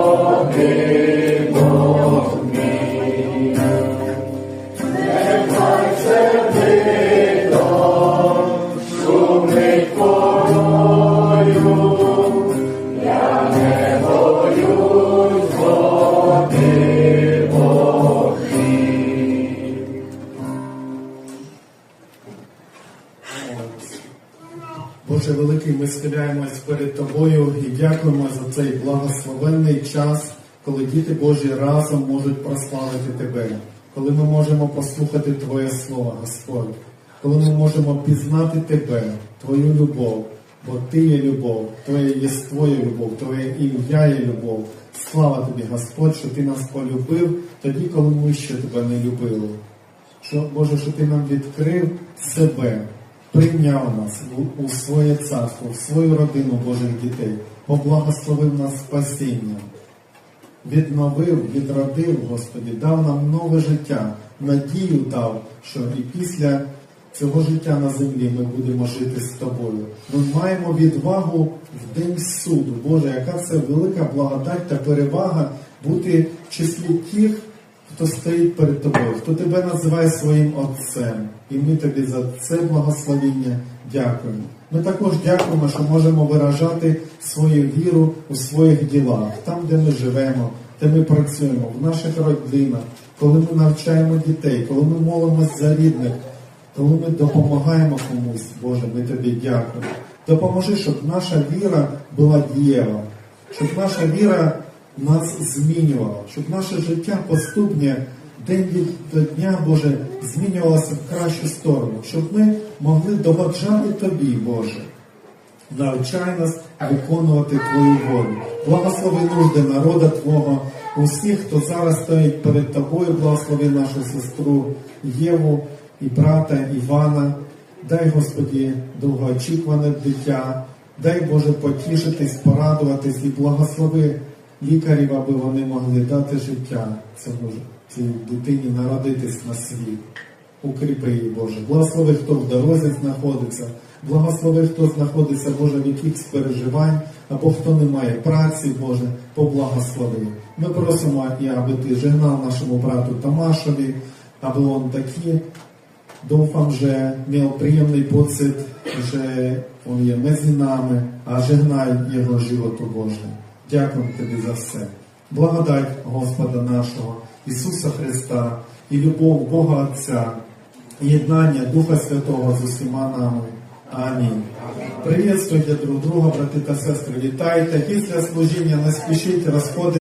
Amen. Боже великий, ми схиляємось перед Тобою і дякуємо за цей благословенний час, коли діти Божі разом можуть прославити Тебе, коли ми можемо послухати Твоє Слово, Господь, коли ми можемо пізнати Тебе, Твою любов, бо Ти є любов, Твоє є Твоя любов, Твоє ім'я є любов. Слава Тобі, Господь, що Ти нас полюбив тоді, коли ми ще Тебе не любили. Що, Боже, що Ти нам відкрив себе, прийняв нас у, своє царство, в свою родину Божих дітей, поблагословив нас спасінням, відновив, відродив, Господі, дав нам нове життя, надію дав, що і після цього життя на землі ми будемо жити з тобою. Ми маємо відвагу в день суду. Боже, яка це велика благодать та перевага бути в числі тих, хто стоїть перед тобою, хто тебе називає своїм Отцем. І ми тобі за це благословіння дякуємо. Ми також дякуємо, що можемо виражати свою віру у своїх ділах, там, де ми живемо, де ми працюємо, в наших родинах, коли ми навчаємо дітей, коли ми молимось за рідних, коли ми допомагаємо комусь, Боже, ми тобі дякуємо. Допоможи, щоб наша віра була дієва, щоб наша віра нас змінювала, щоб наше життя поступне день від дня, Боже, змінювалося в кращу сторону, щоб ми могли догоджати Тобі, Боже. Навчай нас виконувати Твою волю. Благослови нужди народа Твого, усіх, хто зараз стоїть перед Тобою, благослови нашу сестру Єву і брата Івана. Дай, Господі, довгоочікуване дитя, дай Боже потішитись, порадуватись і благослови лікарів, аби вони могли дати життя цьому цій дитині народитись на світ. Укріпи її, Боже. Благослови, хто в дорозі знаходиться, благослови, хто знаходиться, Боже, в якихось переживань, або хто не має праці, Боже, поблагослови. Ми просимо, і аби ти жигнав нашому брату Тамашові, аби он такі Doufám, že měl příjemný pocit, že on je mezi námi a žehnaj jeho životu Bože. Дякуємо тобі за все. Благодать Господа нашого Ісуса Христа і любов Бога Отця, і єднання Духа Святого з усіма нами. Амінь. Приветствуйте друг друга, брати та сестри. Вітайте. Після служіння не спішіть розходити.